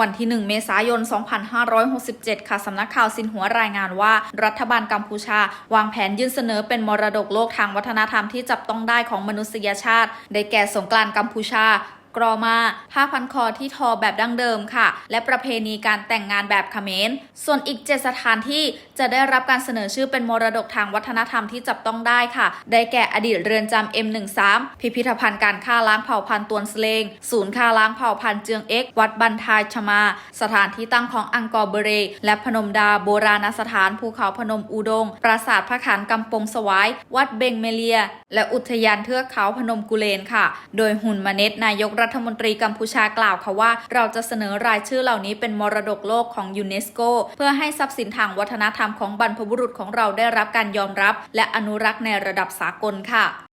วันที่ 1 เมษายน 2567 ค่ะสำนักข่าวสินหัวรายงานว่า รัฐบาลกัมพูชา วางแผนยื่นเสนอเป็นมรดกโลกทางวัฒนธรรมที่จับต้องได้ของมนุษยชาติ ได้แก่สงกรานต์กัมพูชา กรอมาผ้าพันคอที่ทอแบบดั้งเดิมค่ะ และประเพณีการแต่งงานแบบเขมร ส่วนอีก 7 สถานที่จะได้รับการเสนอชื่อเป็นมรดกทางวัฒนธรรมที่จับต้องได้ค่ะ ได้แก่อดีตเรือนจำ M13 พิพิธภัณฑ์การฆ่าล้างเผ่าพันธุ์ตวนสเลง ศูนย์ฆ่าล้างเผ่าพันธุ์เจืองเอ็ก วัดบันทายชมา สถานที่ตั้งของอังกอร์เบเร และพนมดาโบราณสถานภูเขาพนมอุดง ปราสาทพระขานกำปงสวาย วัดเบงเมเลีย และอุทยานเทือกเขาพนมกุเลนค่ะ โดยหุ่นมเนตนายกรัฐมนตรีกัมพูชากล่าวค่ะว่า เราจะเสนอรายชื่อเหล่านี้เป็นมรดกโลกของยูเนสโกเพื่อให้ทรัพย์สินทางวัฒนธรรมของบรรพบุรุษของเราได้รับการยอมรับ และอนุรักษ์ในระดับสากลค่ะ